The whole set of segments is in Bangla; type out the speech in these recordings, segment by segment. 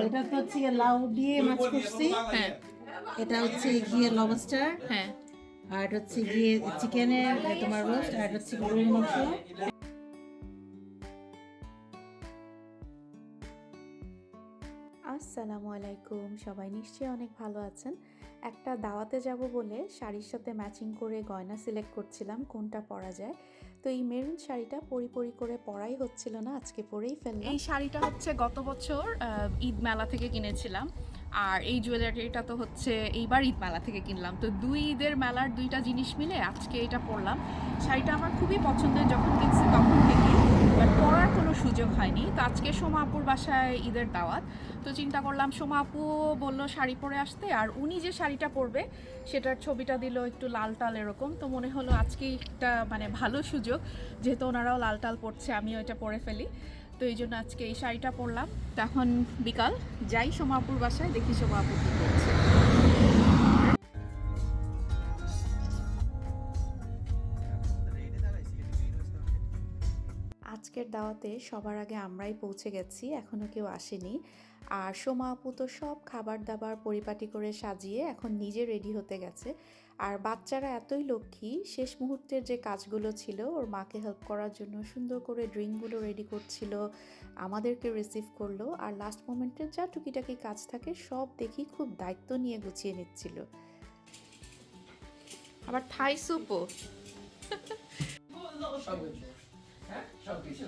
এটা তো হচ্ছে গিয়ে লাউ দিয়ে মাছ করছি হ্যাঁ। এটা হচ্ছে গিয়ে লবস্টার হ্যাঁ। আর এটা হচ্ছে গিয়ে চিকেনের তোমার রোস্ট আর এটা হচ্ছে গরুর মাংস। আসসালামু আলাইকুম সবাই নিশ্চয়ই অনেক ভালো আছেন। একটা দাওয়াতে যাব বলে শাড়ির সাথে ম্যাচিং করে গয়না সিলেক্ট করছিলাম কোনটা পরা যায়। তো এই মেরুন শাড়িটা পরি পরি করে পরাই হচ্ছিল না, আজকে পরেই ফেললাম। এই শাড়িটা হচ্ছে গত বছর ঈদ মেলা থেকে কিনেছিলাম। আর এই জুয়েলারিটা তো হচ্ছে এইবার ঈদ মেলা থেকে কিনলাম। তো দুই ঈদের মেলার দুইটা জিনিস মিলে আজকে এটা পরলাম। শাড়িটা আমার খুবই পছন্দের, যখন কিনছি তখন থেকে বাট পরার কোনো সুযোগ হয়নি। তো আজকে সোমা আপুর বাসায় ঈদের দাওয়াত। তো চিন্তা করলাম, সোমা আপু বলল শাড়ি পরে আসতে, আর উনি যে শাড়িটা পরবে, সেটার ছবিটা দিল একটু লাল টাল এরকম। তো মনে হলো আজকে একটা মানে ভালো সুযোগ, যেহেতু ওনারাও লাল টাল পরছে, আমিও এটা পরে ফেলি। তো এই জন্য আজকে এই শাড়িটা পরলাম। তখন বিকাল, যাই সোমাপুর বাসায়, দেখি সোমাপুর কী করছে। আজকের দাওয়াতে সবার আগে আমরাই পৌঁছে গেছি এখনও কেউ আসেনি। আর সোমা আপু তো সব খাবার দাবার পরিপাটি করে সাজিয়ে এখন নিজে রেডি হতে গেছে। আর বাচ্চারা এতই লক্ষ্মী শেষ মুহূর্তের যে কাজগুলো ছিল ওর মাকে হেল্প করার জন্য সুন্দর করে ড্রিঙ্কগুলো রেডি করছিল আমাদেরকে রিসিভ করল। আর লাস্ট মোমেন্টে যা টুকিটাকি কাজ থাকে সব দেখি খুব দায়িত্ব নিয়ে গুছিয়ে নিচ্ছিল। আবার থাই সবকিছু হ্যাঁ? সবকিছু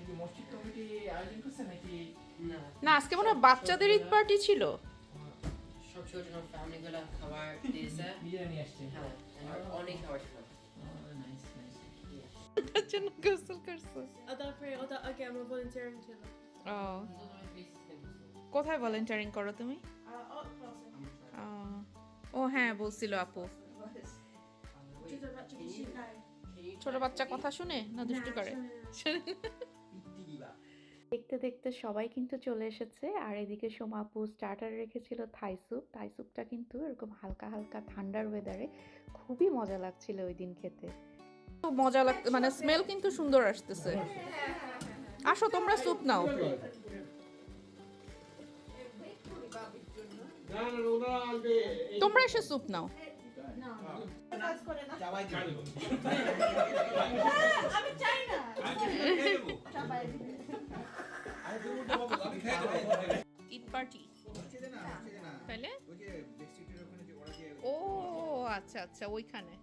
এটা মসজিদ কমিটি আয়োজন করছে নাকি? না। না আজকে মনে হয় বাচ্চাদের ঈদ পার্টি ছিল। সব ছোট ছোট ফ্যামিলি গুলা খাবার দিয়েছে। নিজেরা আসছে। হ্যাঁ অনেক খাবার ছিল। নাইস নাইস জন্য গোসল করছে? Ja, därför är jag okay, I'm volunteering till it. ও কোথায় ভলেন্টারিং করো তুমি? Uh, ও। হ্যাঁ বলছিল আপু। ছোট বাচ্চা কথা শুনে না দুষ্টু করে? দেখতে দেখতে সবাই কিন্তু চলে এসেছে আর এদিকে সোমাপু স্টার্টার রেখেছিল থাই স্যুপ থাই স্যুপটা কিন্তু এরকম হালকা হালকা ঠান্ডার ওয়েদারে খুবই মজা লাগছিল ওই দিন খেতে। মজা লাগতে মানে স্মেল কিন্তু সুন্দর আসতেছে। আসো তোমরা স্যুপ নাও। তোমরা এসে স্যুপ নাও। ঈদ পার্টি। তাহলে? ও আচ্ছা আচ্ছা ওইখানে।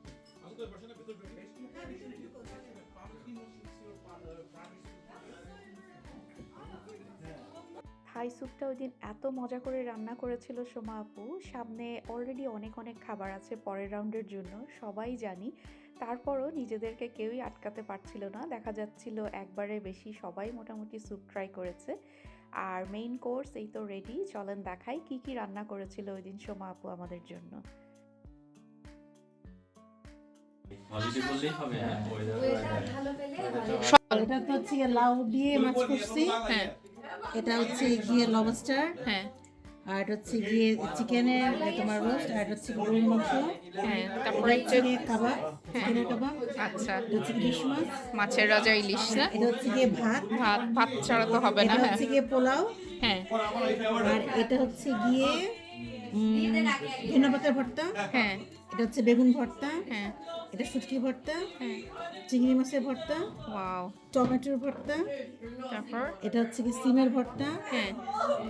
থাই স্যুপটা ওই দিন এত মজা করে রান্না করেছিল সোমা আপু। সামনে অলরেডি অনেক অনেক খাবার আছে পরের রাউন্ডের জন্য সবাই জানি। তারপরও নিজেদেরকে কেউই আটকাতে পারছিল না। দেখা যাচ্ছিল একবারে বেশি সবাই মোটামুটি স্যুপ ট্রাই করেছে। আর মেইন কোর্স এই তো রেডি চলেন দেখাই কি কি রান্না করেছিল ওই দিন সোমা আপু আমাদের জন্য। হ্যাঁ এটা তো হচ্ছে লাউ দিয়ে মাছ করছি হ্যাঁ। এটা হচ্ছে গিয়ে লবস্টার হ্যাঁ। আর এটা হচ্ছে গিয়ে চিকেনের তোমার রোস্ট আর এটা হচ্ছে গরুর মাংস। হ্যাঁ তারপর হচ্ছে কাবা কাবাব চিকেনের কাবাব। আচ্ছা। এটা হচ্ছে ইলিশ মাছ। মাছের রাজা ইলিশ না? এটা হচ্ছে গিয়ে ভাত। ভাত ভাত ছাড়া তো হবে না এটা হ্যাঁ। হচ্ছে গিয়ে পোলাও। হ্যাঁ। আর এটা হচ্ছে গিয়ে ধনে পাতার ভর্তা। হ্যাঁ। এটা হচ্ছে বেগুন ভর্তা। হ্যাঁ। এটা শুটকি ভর্তা। হ্যাঁ। চিংড়ি মাছের ভর্তা। ওয়াও। টমেটোর ভর্তা। তারপর? এটা হচ্ছে গিয়ে সিমের ভর্তা। হ্যাঁ।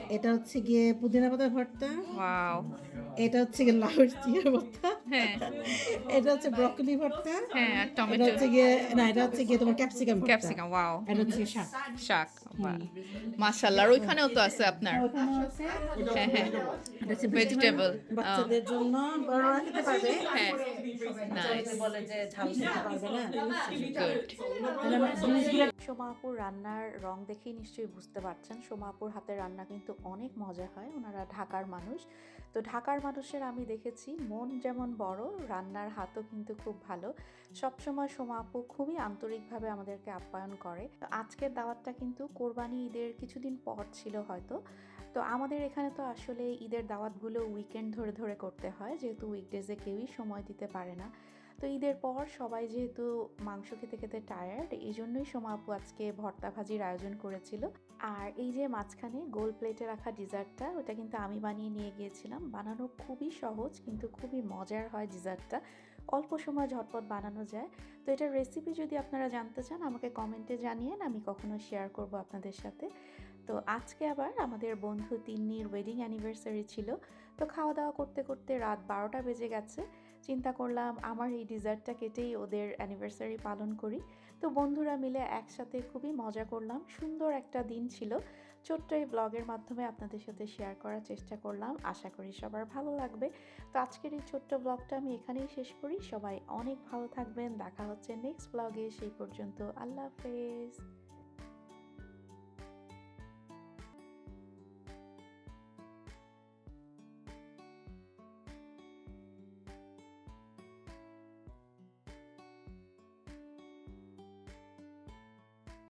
এটা হচ্ছে গিয়ে পুদিনা পাতার ভর্তা। ওয়াও। এটা হচ্ছে গিয়ে লাউ চিংড়ির ভর্তা। হ্যাঁ। এটা হচ্ছে ব্রকলি ভর্তা। হ্যাঁ আর টমেটো। হচ্ছে গিয়ে না এটা হচ্ছে গিয়ে তোমার ক্যাপসিকাম ক্যাপসিকাম ওয়াও এটা হচ্ছে শাক। শাক মাশাআল্লাহ আর ওইখানেও তো আছে আপনার। হ্যাঁ হ্যাঁ। এটা হচ্ছে ভেজিটেবল বাচ্চাদের জন্য বড়রা খেতে পারবে। হ্যাঁ। বলে যে ঝাল খেতে পারবে না। গুড তাহলে আমরা জিনিসগুলো সোমা আপুর রান্নার রং দেখেই নিশ্চয়ই বুঝতে পারছেন। সোমা আপুর হাতের রান্না কিন্তু অনেক মজা হয়। ওনারা ঢাকার মানুষ। তো ঢাকার মানুষের আমি দেখেছি মন যেমন বড় রান্নার হাতও কিন্তু খুব ভালো। সবসময় সোমা আপু খুবই আন্তরিকভাবে আমাদেরকে আপ্যায়ন করে। তো আজকের দাওয়াতটা কিন্তু কোরবানি ঈদের কিছুদিন পর ছিল হয়তো। তো আমাদের এখানে তো আসলে ঈদের দাওয়াতগুলো উইকেন্ড ধরে ধরে করতে হয়, যেহেতু উইকডেজে কেউই সময় দিতে পারে না। তো ঈদের পর সবাই যেহেতু মাংস খেতে খেতে টায়ার্ড এই জন্যই সোমা আপু আজকে ভর্তা ভাজির আয়োজন করেছিল। আর এই যে মাঝখানে গোল প্লেটে রাখা ডিজার্টটা ওটা কিন্তু আমি বানিয়ে নিয়ে গিয়েছিলাম। বানানো খুবই সহজ, কিন্তু খুবই মজার হয় ডিজার্টটা অল্প সময় ঝটপট বানানো যায়। তো এটার রেসিপি যদি আপনারা জানতে চান, আমাকে কমেন্টে জানিয়েন, আমি কখনো শেয়ার করব আপনাদের সাথে। তো আজকে আবার আমাদের বন্ধু তিন্নির ওয়েডিং অ্যানিভার্সারি ছিল। তো খাওয়া দাওয়া করতে করতে রাত বারোটা বেজে গেছে। চিন্তা করলাম, আমার এই ডিজার্টটা কেটেই ওদের অ্যানিভার্সারি পালন করি। তো বন্ধুরা মিলে একসাথে খুবই মজা করলাম। সুন্দর একটা দিন ছিল। ছোট্ট এই ব্লগের মাধ্যমে আপনাদের সাথে শেয়ার করার চেষ্টা করলাম। আশা করি সবার ভালো লাগবে। তো আজকের এই ছোট্ট ব্লগটা আমি এখানেই শেষ করি। সবাই অনেক ভালো থাকবেন। দেখা হচ্ছে নেক্সট ব্লগে। সেই পর্যন্ত আল্লাহ হাফেজ।